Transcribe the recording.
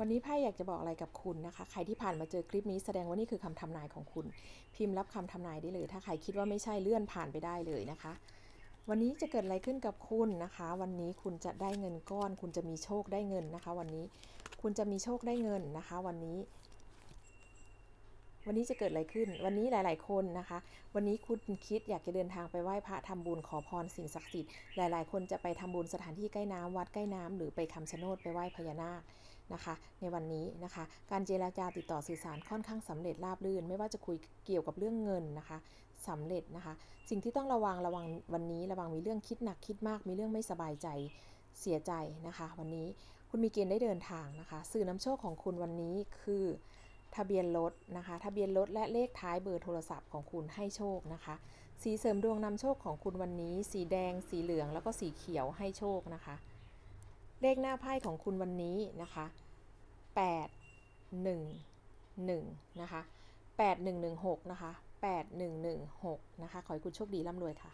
วันนี้ไพ่อยากจะบอกอะไรกับคุณนะคะ ใครที่ผ่านมาเจอคลิปนี้แสดงว่านี่คือคำทำนายของคุณ พิมพ์รับคำทำนายได้เลย ถ้าใครคิดว่าไม่ใช่เลื่อนผ่านไปได้เลยนะคะ วันนี้จะเกิดอะไรขึ้นกับคุณนะคะ วันนี้คุณจะได้เงินก้อน คุณจะมีโชคได้เงินนะคะ วันนี้คุณจะมีโชคได้เงินนะคะ วันนี้วันนี้จะเกิดอะไรขึ้น วันนี้หลาย ๆ คนนะคะ วันนี้คุณคิดอยากจะเดินทางไปไหว้พระทำบุญขอพรสิ่งศักดิ์สิทธิ์ หลาย ๆ คนจะไปทำบุญสถานที่ใกล้น้ำวัดใกล้น้ำหรือไปคำชะโนดไปไหว้พญานาค นะคะ ในวันนี้นะคะ การเจราจาติดต่อสื่อสารค่อนข้างสำเร็จราบรื่น ไม่ว่าจะคุยเกี่ยวกับเรื่องเงินนะคะสำเร็จนะคะ สิ่งที่ต้องระวังระวังวันนี้ระวังมีเรื่องคิดหนักคิดมาก มีเรื่องไม่สบายใจเสียใจนะคะ วันนี้คุณมีเกณฑ์ได้เดินทางนะคะ สื่อนำโชคของคุณวันนี้คือทะเบียนรถนะคะ ทะเบียนรถและเลขท้ายเบอร์โทรศัพท์ของคุณให้โชคนะคะ สีเสริมดวงนำโชคของคุณวันนี้ สีแดง สีเหลือง แล้วก็สีเขียวให้โชคนะคะ เลขหน้าไพ่ของคุณวันนี้นะคะ 8 1 1 นะคะ 8116 นะคะ 8116 นะคะ ขอให้คุณโชคดีร่ำรวยค่ะ